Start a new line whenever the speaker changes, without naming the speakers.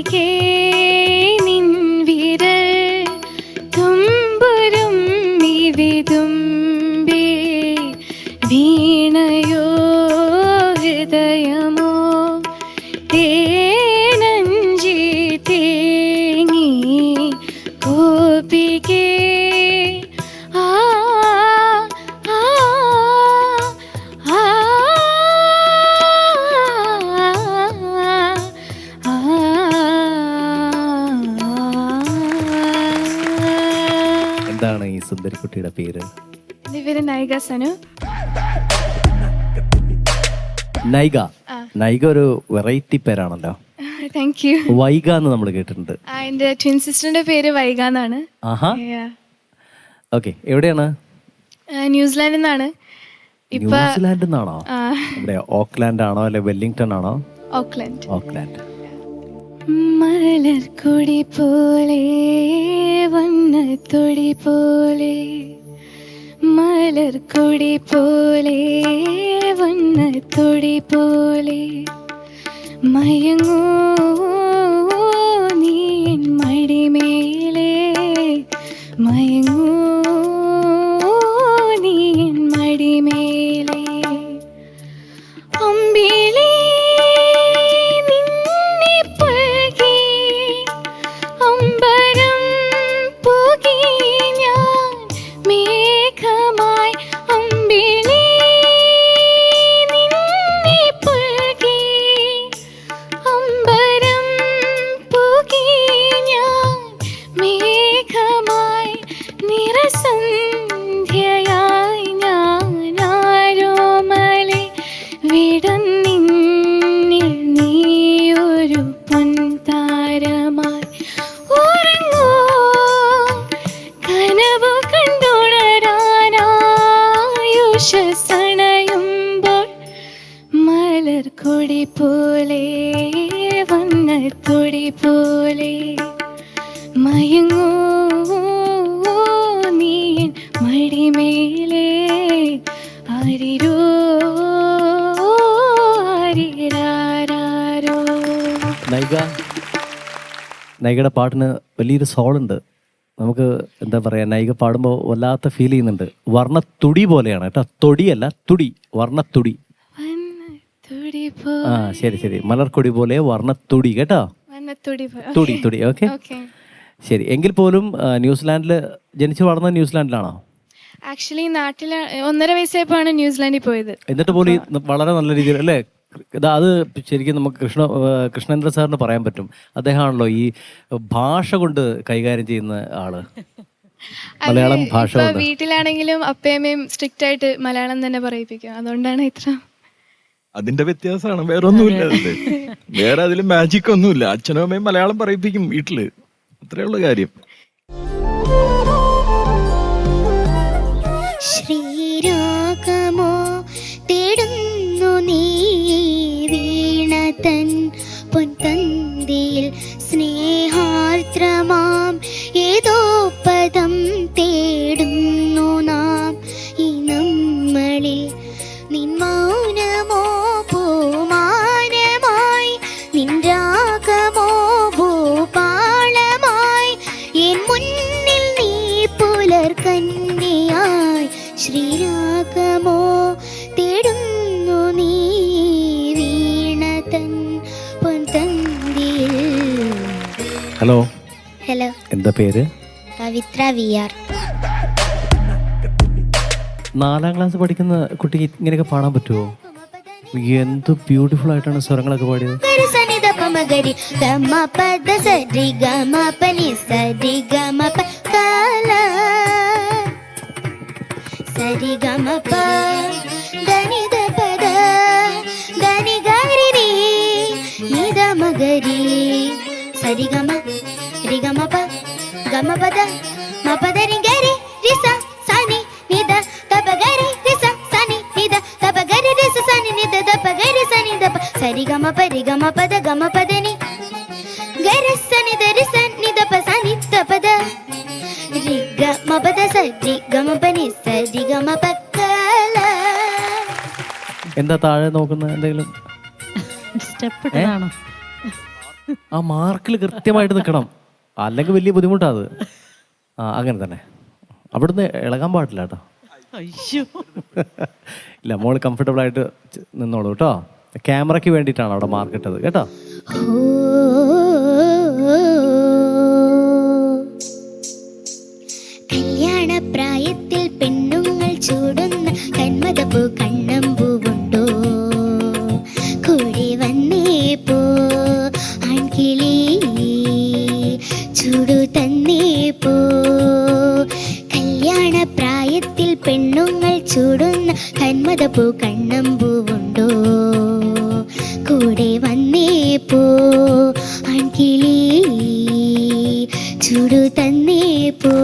ഗോപികേ നിൻ വിരൽ തുമ്പുരും വിതുമ്പേ വീണയോ ഹൃദയമോ? തേനഞ്ചി തേങ്ങി
സുന്ദരിക്കുട്ടിയുടെ പേര്?
നൈക സനു.
നൈഗ.
ആ.
നൈഗ ഒരു വെറൈറ്റി പേരാണല്ലോ.
താങ്ക് യു
വൈഗ എന്ന് നമ്മൾ കേട്ടിട്ടുണ്ട്.
എന്റെ ട്വിൻ സിസ്റ്ററിന്റെ പേര് വൈഗ എന്നാണ്.
ആഹാ.
Yeah.
ഓക്കെ എവിടെയാണ്?
ആ, ന്യൂസിലാൻഡിൽ നിന്നാണ്. ഇപ്പൊ
ന്യൂസിലാൻഡിൽ നിന്നാണോ?
ആ,
ഓക്ലാൻഡ് ആണോ അല്ലെ വെല്ലിംഗ്ടൺ ആണോ?
ഓക്ലൻഡ്
ഓക്ലാൻഡ്
മലർക്കൊടി പോലെ വണ്ണത്തൊടി പോലെ മലർക്കൊടി പോലെ വണ്ണത്തൊടി പോലെ മയങ്ങൂ കണ്ടുണരാനായുഷണയുമ്പോൾ കൊടി പോലെ വണ്ണത്തൊടി പോലെ. മയങ്ങൂ നീ എൻ മടിമേലെ ആരിരോ
നൈഗ നൈഗയുടെ പാട്ടിന് വലിയൊരു സോളുണ്ട്. നമുക്ക് എന്താ പറയാ നൈക പാടുമ്പോൾ വല്ലാത്ത ഫീൽ ചെയ്യുന്നുണ്ട്. വർണത്തുടി പോലെയാണ് കേട്ടോ. തൊടിയല്ല തുടി. വർണത്തുടി.
തുടി
ആ ശരി ശരി. മലർക്കൊടി പോലെ വർണത്തുടി കേട്ടോ. തുടി തുടി ഓക്കെ. ശരി എങ്കിൽ പോലും ന്യൂസിലാൻഡിൽ ജനിച്ചു വളർന്ന ന്യൂസിലാൻഡിലാണോ?
ആക്ച്വലി നാട്ടിൽ ഒന്നര വയസ്സായപ്പോഴാണ് ന്യൂസിലാൻഡിൽ പോയത്.
എന്നിട്ട് പോലും വളരെ നല്ല രീതിയിൽ അല്ലേ? അത് ശരിക്കും നമുക്ക് കൃഷ്ണ കൃഷ്ണേന്ദ്ര സാറിന് പറയാൻ പറ്റും. അദ്ദേഹമാണല്ലോ ഈ ഭാഷ കൊണ്ട് കൈകാര്യം ചെയ്യുന്ന ആൾ. മലയാളം ഭാഷ
ഇപ്പൊ
കൊണ്ട്.
വീട്ടിലാണെങ്കിലും അപ്പയമ്മയും സ്ട്രിക്റ്റ് ആയിട്ട് മലയാളം തന്നെ പറയിപ്പിക്കും. അതുകൊണ്ടാണ് ഇത്ര
അതിന്റെ വ്യത്യാസമാണ്. വേറെ ഒന്നുമില്ല അതിൽ. വേറെ അതിൽ മാജിക് ഒന്നുമില്ല. അച്ഛനും അമ്മയും മലയാളം പറയിപ്പിക്കും വീട്ടിൽ. അത്രേ ഉള്ള കാര്യം.
ശ്രീരാഗമോ തേടുന്നു നീ വീണതൻ പൊൻതന്തിയിൽ.
ഹലോ.
ഹലോ.
എന്താ പേര്?
Pavithra V R.
നാലാം ക്ലാസ് പഠിക്കുന്ന കുട്ടി ഇങ്ങനെയൊക്കെ പാടാൻ പറ്റുമോ എന്ത് ബ്യൂട്ടിഫുൾ ആയിട്ടാണ് സ്വരങ്ങളൊക്കെ പാടിയത്.
ഗരി സനി പദ പ മ ഗരി ഗ മ പ ദ സ രി ഗ മ പ നി സ രി ഗ മ പ കാല സ രി ഗ മ പ ധ നി ധ പ ധ ധ നി ഗ രി രി നി ധ മ ഗരി സ രി ഗ മ രി ഗ മ പ ഗ മ പ ധ മ പ ധ രി ഗ
എന്താ താഴെ നോക്കുന്ന എന്തെങ്കിലും?
സ്റ്റെപ്പ് ഇട്ടതാണോ
ആ മാർക്കിൽ കൃത്യമായിട്ട് നിൽക്കണം. അല്ലെങ്കിൽ വലിയ ബുദ്ധിമുട്ടാ അത്. ആ അങ്ങനെ തന്നെ. അവിടുന്ന് ഇളകാൻ പാടില്ല കേട്ടോ. ഇല്ല മോൾ കംഫർട്ടബിൾ ആയിട്ട് നിന്നോളൂ കേട്ടോ. ക്യാമറയ്ക്ക് വേണ്ടിയിട്ടാണ് അവിടെ മാർക്ക് ഇട്ടത് കേട്ടോ.
ചൂടു തന്നേ പോ. കല്യാണ പ്രായത്തിൽ പെണ്ണുങ്ങൾ ചൂടുന്ന കന്മതപ്പൂ കണ്ണമ്പൂവുണ്ടോ കൂടെ വന്നേ പോ. ആൺകിളി ചൂടു തന്നേ പോ.